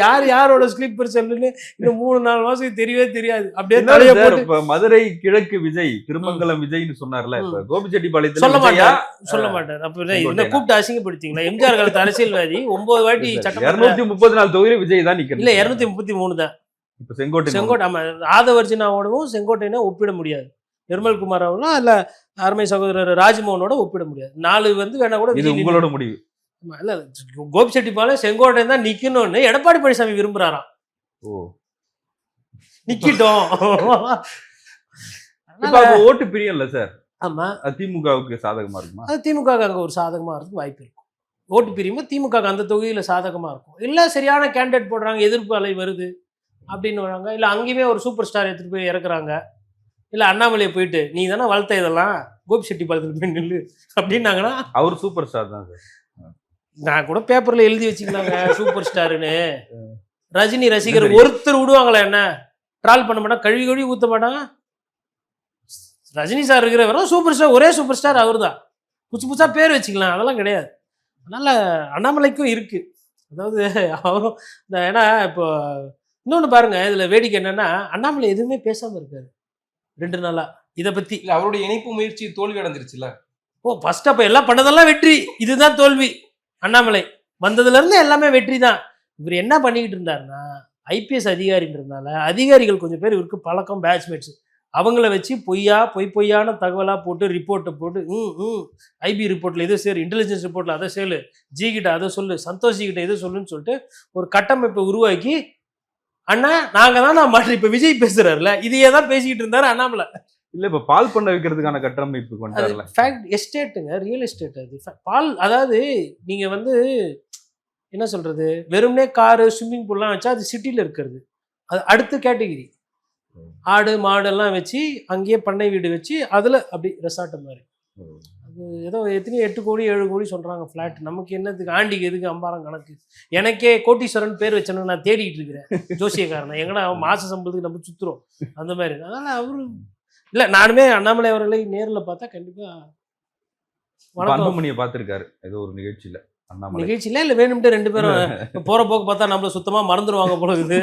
யார் யாரோட ஸ்லீப்பர் செல்லுன்னு இன்னும் மூணு நாலு மாசம் தெரியவே தெரியாது. அப்படியே தலையை போட்டு மதுரை கிழக்கு விஜய் திருமங்கலம் விஜய்னு சொன்னார்ல கோபிச்செட்டிப்பாளையத்துல சொல்ல மாட்டார் சொல்ல மாட்டார். அப்ப என்ன? கூப்பிட்டு அசிங்கப்படுத்திங்களா எம்ஜிஆர் காலத்து அரசியல்வாதி ஒன்பது வாட்டி சட்டமன்ற இருநூத்தி முப்பத்தி நாலு தொகுதியில விஜய் தான் நிக்கணும். இல்ல இருநூத்தி முப்பத்தி மூணு தான். இப்ப செங்கோட்டை செங்கோட்டை ஆமா ஆதவர்ஜினாவோடவும் செங்கோட்டையனை ஒப்பிட முடியாது. நிர்மல் குமார் அவர்களும் இல்ல அருமை சகோதரர் ராஜ்மோகனோட ஒப்பிட முடியாது. நாலு வந்து வேணா கூட இது உங்களோட முடிவு. இல்ல கோபிச்செட்டிப்பாளையம் செங்கோட்டையன் தான் நிக்கணும்னு எடப்பாடி பழனிசாமி விரும்புறாராம். ஓ. நிக்கிட்டோம். ஓட்டு பிரியம்ல சார். ஆமா. திமுகவுக்கு சாதகமா இருக்குமா? அது திமுக அங்க ஒரு சாதகமா இருக்கு வாய்ப்பு இருக்கும். ஓட்டு பிரியுமோ திமுக அந்த தொகுதியில சாதகமா இருக்கும். இல்ல சரியான கேண்டிடேட் போடுறாங்க எதிர்ப்பு அலை வருது அப்படின்னு வராங்க. இல்ல அங்கேயுமே ஒரு சூப்பர் ஸ்டார் எடுத்துட்டு போய் இறக்குறாங்க. இல்ல அண்ணாமலையை போயிட்டு நீ தானே வளர்த்த இதெல்லாம்? கோபி செட்டி பாலத்தில் போய் நில்லு அப்படின்னாங்கன்னா அவர் சூப்பர் ஸ்டார் தான் சார். நான் கூட பேப்பர்ல எழுதி வச்சுக்கலாங்க. சூப்பர் ஸ்டாருன்னு ரஜினி ரசிகர் ஒருத்தர் விடுவாங்களா என்ன? ட்ரால் பண்ண மாட்டாங்க கழுவி கழுவி ஊத்த மாட்டாங்க ரஜினி சார் இருக்கிற வெறும் சூப்பர் ஸ்டார் ஒரே சூப்பர் ஸ்டார் அவர் தான் புதுசு புதுசா பேர் வச்சுக்கலாம் அதெல்லாம் கிடையாது. அதனால அண்ணாமலைக்கும் இருக்கு. அதாவது அவரும் இந்த ஏன்னா இப்போ இன்னொன்னு பாருங்க இதுல வேடிக்கை என்னன்னா அண்ணாமலை எதுவுமே பேசாம இருக்காரு. ரெண்டு நாளா. இதை பத்தி. இல்ல அவருடைய இணைப்பு முயற்சி தோல்வி அடைஞ்சிருச்சுல ஓ ஃபர்ஸ்ட் அப்ப எல்லாம் பண்ணதெல்லாம் வெற்றி. இதுதான் தோல்வி. அண்ணாமலை வந்ததுலேருந்து எல்லாமே வெற்றி தான் இவர் என்ன பண்ணிக்கிட்டு இருந்தாருன்னா ஐபிஎஸ் அதிகாரின்றதுனால அதிகாரிகள் கொஞ்சம் பேர் இவருக்கு பழக்கம் பேட்ச்மேட்ஸ் அவங்கள வச்சு பொய்யா பொய் பொய்யான தகவலாக போட்டு ரிப்போர்ட்டை போட்டு ம் ம் ஐபி ரிப்போர்ட்டில் இதை சேரு இன்டெலிஜென்ஸ் ரிப்போர்ட்டில் அதை சேலு ஜி கிட்ட அதை சொல்லு சந்தோஷ் ஜி கிட்ட இதை சொல்லுன்னு சொல்லிட்டு ஒரு கட்டமைப்பை உருவாக்கி அண்ணா நாங்கள் தான் நான் மாற்றி இப்போ விஜய் பேசுகிறாருல இதையே தான் பேசிக்கிட்டு இருந்தார் அண்ணாமலை. இல்ல இப்ப பால் பண்ண வைக்கிறதுக்கான கட்டமைப்பு கொண்டாடல ஃபேக்ட் எஸ்டேட்டுங்க ரியல் எஸ்டேட் அது. பால் அதாவது நீங்க வந்து என்ன சொல்றது? வெறுமனே காரு ஸ்விம்மிங் பூல்லாம் வச்சா அது சிட்டில இருக்கிறது. அது அடுத்த கேட்டகிரி ஆடு மாடெல்லாம் வச்சு அங்கேயே பண்ணை வீடு வச்சு அதுல அப்படி ரெசார்ட் மாதிரி. அது ஏதோ எத்தனையோ எட்டு கோடி ஏழு கோடி சொல்றாங்க ஃபிளாட் நமக்கு என்னத்துக்கு ஆண்டிக்கு எதுக்கு அம்பாரம் கணக்கு? எனக்கே கோட்டீஸ்வரன் பேர் வச்சேன்னு நான் தேடிட்டு இருக்கிறேன். ஜோசியக்காரனை. எங்கடா அவன் மாச சம்பளத்துக்கு நம்ம சுத்துறோம். அந்த மாதிரி. அதனால அவரு இல்ல நானுமே அண்ணாமலை அவர்களை நேர்ல பார்த்தா கண்டிப்பா இப்ப வணக்கம். அன்புமணியை பார்த்திருக்காரு. ஏதோ ஒரு நிகழ்ச்சியில நிகழ்ச்சியில இல்ல வேணும்ட்டு ரெண்டு பேரும் போற போக்கு பார்த்தா நம்மள சுத்தமா மறந்துடுவாங்க போல இருக்குது.